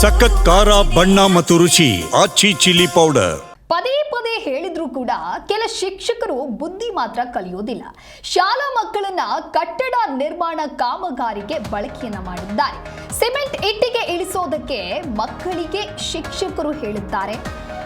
ಸಖತ್ ಖಾರ, ಬಣ್ಣ ಮತ್ತು ರುಚಿ, ಆಚಿ ಚಿಲ್ಲಿ ಪೌಡರ್. ಪದೇ ಪದೇ ಹೇಳಿದ್ರೂ ಕೂಡ ಕೆಲ ಶಿಕ್ಷಕರು ಬುದ್ಧಿ ಮಾತ್ರ ಕಲಿಯೋದಿಲ್ಲ. ಶಾಲಾ ಮಕ್ಕಳನ್ನ ಕಟ್ಟಡ ನಿರ್ಮಾಣ ಕಾಮಗಾರಿಗೆ ಬಳಕೆಯನ್ನ ಮಾಡಿದ್ದಾರೆ. ಸಿಮೆಂಟ್ ಇಟ್ಟಿಗೆ ಇಳಿಸೋದಕ್ಕೆ ಮಕ್ಕಳಿಗೆ ಶಿಕ್ಷಕರು ಹೇಳುತ್ತಾರೆ.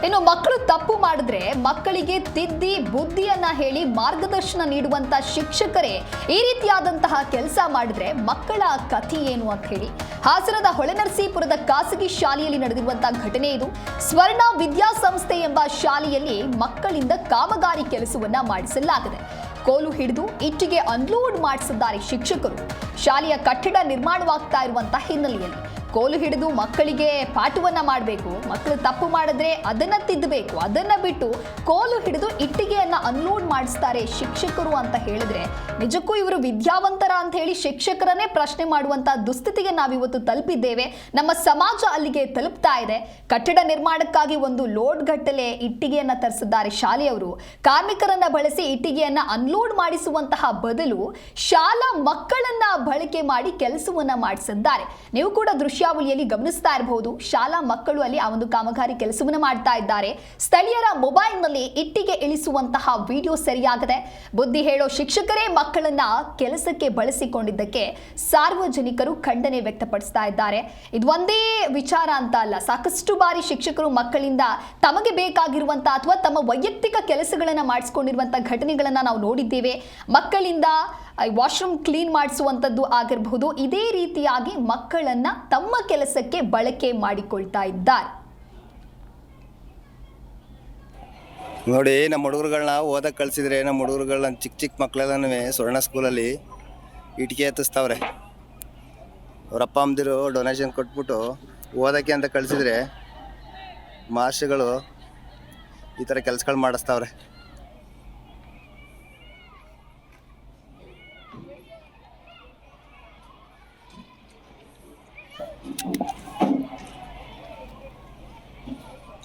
ಇನ್ನು ಮಕ್ಕಳು ತಪ್ಪು ಮಾಡಿದ್ರೆ ಮಕ್ಕಳಿಗೆ ತಿದ್ದಿ ಬುದ್ಧಿಯನ್ನ ಹೇಳಿ ಮಾರ್ಗದರ್ಶನ ನೀಡುವಂತ ಶಿಕ್ಷಕರೇ ಈ ರೀತಿಯಾದಂತಹ ಕೆಲಸ ಮಾಡಿದ್ರೆ ಮಕ್ಕಳ ಕಥೆ ಏನು ಅಂತ ಹೇಳಿ. ಹಾಸನದ ಹೊಳೆನರಸೀಪುರದ ಖಾಸಗಿ ಶಾಲೆಯಲ್ಲಿ ನಡೆದಿರುವಂತಹ ಘಟನೆ ಇದು. ಸ್ವರ್ಣ ವಿದ್ಯಾಸಂಸ್ಥೆ ಎಂಬ ಶಾಲೆಯಲ್ಲಿ ಮಕ್ಕಳಿಂದ ಕಾಮಗಾರಿ ಕೆಲಸವನ್ನ ಮಾಡಿಸಲಾಗಿದೆ. ಕೋಲು ಹಿಡಿದು ಇಟ್ಟಿಗೆ ಅನ್ಲೋಡ್ ಮಾಡಿಸಿದ್ದಾರೆ ಶಿಕ್ಷಕರು. ಶಾಲೆಯ ಕಟ್ಟಡ ನಿರ್ಮಾಣವಾಗ್ತಾ ಇರುವಂತಹ ಹಿನ್ನೆಲೆಯಲ್ಲಿ ಕೋಲು ಹಿಡಿದು ಮಕ್ಕಳಿಗೆ ಪಾಠವನ್ನ ಮಾಡಬೇಕು ಮಕ್ಕಳು ತಪ್ಪು ಮಾಡಿದ್ರೆ ಅದನ್ನ ತಿದ್ದಬೇಕು ಅದನ್ನ ಬಿಟ್ಟು ಕೋಲು ಹಿಡಿದು ಇಟ್ಟಿಗೆಯನ್ನ ಅನ್ಲೋಡ್ ಮಾಡಿಸ್ತಾರೆ ಶಿಕ್ಷಕರು ಅಂತ ಹೇಳಿದ್ರೆ. ನಿಜಕ್ಕೂ ಇವರು ವಿದ್ಯಾವಂತರ ಅಂತ ಹೇಳಿ ಶಿಕ್ಷಕರನ್ನೇ ಪ್ರಶ್ನೆ ಮಾಡುವಂತ ದುಸ್ಥಿತಿಗೆ ನಾವಿವತ್ತು ತಲುಪಿದ್ದೇವೆ. ನಮ್ಮ ಸಮಾಜ ಅಲ್ಲಿಗೆ ತಲುಪ್ತಾ ಇದೆ. ಕಟ್ಟಡ ನಿರ್ಮಾಣಕ್ಕಾಗಿ ಒಂದು ಲೋಡ್ ಗಟ್ಟಲೆ ಇಟ್ಟಿಗೆಯನ್ನ ತರಿಸಿದ್ದಾರೆ ಶಾಲೆಯವರು. ಕಾರ್ಮಿಕರನ್ನ ಬಳಸಿ ಇಟ್ಟಿಗೆಯನ್ನ ಅನ್ಲೋಡ್ ಮಾಡಿಸುವಂತಹ ಬದಲು ಶಾಲಾ ಮಕ್ಕಳನ್ನ ಬಳಕೆ ಮಾಡಿ ಕೆಲಸವನ್ನ ಮಾಡಿಸಿದ್ದಾರೆ. ನೀವು ಕೂಡ ದೃಶ್ಯಾವಳಿಯಲ್ಲಿ ಗಮನಿಸ್ತಾ ಇರಬಹುದು ಶಾಲಾ ಮಕ್ಕಳು ಅಲ್ಲಿ ಆ ಒಂದು ಕಾಮಗಾರಿ ಕೆಲಸವನ್ನ ಮಾಡ್ತಾ ಇದ್ದಾರೆ. ಸ್ಥಳೀಯರ ಮೊಬೈಲ್ನಲ್ಲಿ ಇಟ್ಟಿಗೆ ಇಳಿಸುವಂತಹ ವಿಡಿಯೋ ಸರಿಯಾಗದೆ ಬುದ್ಧಿ ಹೇಳೋ ಶಿಕ್ಷಕರೇ ಮಕ್ಕಳನ್ನ ಕೆಲಸಕ್ಕೆ ಬಳಸಿಕೊಂಡಿದ್ದಕ್ಕೆ ಸಾರ್ವಜನಿಕರು ಖಂಡನೆ ವ್ಯಕ್ತಪಡಿಸ್ತಾ ಇದ್ದಾರೆ. ಇದು ಒಂದೇ ವಿಚಾರ ಅಂತ ಅಲ್ಲ. ಸಾಕಷ್ಟು ಬಾರಿ ಶಿಕ್ಷಕರು ಮಕ್ಕಳಿಂದ ತಮಗೆ ಬೇಕಾಗಿರುವಂತಹ ಅಥವಾ ತಮ್ಮ ವೈಯಕ್ತಿಕ ಕೆಲಸಗಳನ್ನ ಮಾಡಿಸಿಕೊಂಡಿರುವಂತಹ ಘಟನೆಗಳನ್ನ ನಾವು ನೋಡಿದ್ದೇವೆ. ಮಕ್ಕಳಿಂದ ವಾಶ್ರೂಮ್ ಕ್ಲೀನ್ ಮಾಡಿಸುವಂಥದ್ದು ಆಗಿರಬಹುದು. ಇದೇ ರೀತಿಯಾಗಿ ಮಕ್ಕಳನ್ನ ತಮ್ಮ ಕೆಲಸಕ್ಕೆ ಬಳಕೆ ಮಾಡಿಕೊಳ್ತಾ ಇದ್ದಾರೆ. ನೋಡಿ, ನಮ್ಮ ಹುಡುಗರುಗಳನ್ನ ಓದಕ್ಕೆ ಕಳಿಸಿದ್ರೆ ನಮ್ಮ ಹುಡುಗರುಗಳನ್ನ ಚಿಕ್ಕ ಚಿಕ್ಕ ಮಕ್ಕಳೆಲ್ಲನೂ ಸ್ವರ್ಣ ಸ್ಕೂಲಲ್ಲಿ ಇಟಿಕೆ ಎತ್ತಿಸ್ತಾವ್ರೆ. ಅವ್ರ ಅಪ್ಪ ಅಮ್ಮದಿರು ಡೊನೇಷನ್ ಕೊಟ್ಬಿಟ್ಟು ಓದೋಕ್ಕೆ ಅಂತ ಕಳಿಸಿದ್ರೆ ಮಾಸ್ಟರ್ಗಳು ಈ ಥರ ಕೆಲಸಗಳು ಮಾಡಿಸ್ತಾವ್ರೆ.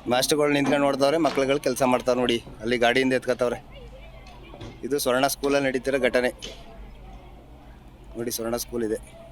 ಮಾಸ್ಟರ್ಗಳು ನಿಂತ್ಕೊಂಡು ನೋಡ್ತಾವ್ರೆ, ಮಕ್ಳುಗಳು ಕೆಲಸ ಮಾಡ್ತಾವ್ರೆ ನೋಡಿ. ಅಲ್ಲಿ ಗಾಡಿಯಿಂದ ಎತ್ಕೋತಾವ್ರೆ. ಇದು ಸ್ವರ್ಣ ಸ್ಕೂಲಲ್ಲಿ ನಡೀತಿರೋ ಘಟನೆ. ನೋಡಿ ಸ್ವರ್ಣ ಸ್ಕೂಲ್ ಇದೆ.